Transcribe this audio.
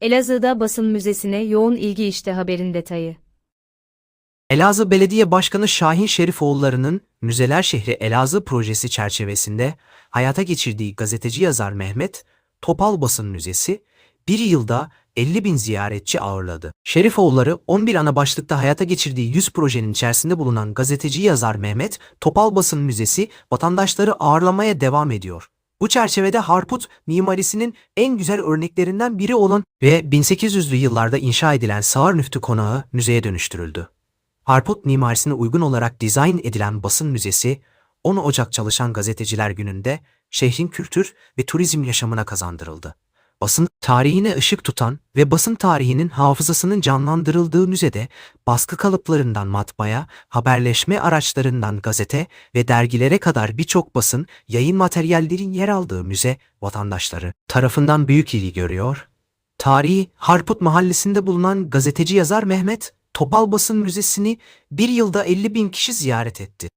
Elazığ'da basın müzesine yoğun ilgi işte haberin detayı. Elazığ Belediye Başkanı Şahin Şerifoğulları'nın Müzeler Şehri Elazığ projesi çerçevesinde hayata geçirdiği gazeteci yazar Mehmet Topal Basın Müzesi bir yılda 50 bin ziyaretçi ağırladı. Şerifoğulları 11 ana başlıkta hayata geçirdiği 100 projenin içerisinde bulunan gazeteci yazar Mehmet Topal Basın Müzesi vatandaşları ağırlamaya devam ediyor. Bu çerçevede Harput mimarisinin en güzel örneklerinden biri olan ve 1800'lü yıllarda inşa edilen Sağır Nüftü Konağı müzeye dönüştürüldü. Harput mimarisine uygun olarak dizayn edilen basın müzesi 10 Ocak Çalışan Gazeteciler Günü'nde şehrin kültür ve turizm yaşamına kazandırıldı. Basın tarihine ışık tutan ve basın tarihinin hafızasının canlandırıldığı müzede baskı kalıplarından matbaaya, haberleşme araçlarından gazete ve dergilere kadar birçok basın yayın materyallerin yer aldığı müze vatandaşları tarafından büyük ilgi görüyor. Tarihi Harput Mahallesi'nde bulunan gazeteci yazar Mehmet Topal Basın Müzesi'ni bir yılda 50 bin kişi ziyaret etti.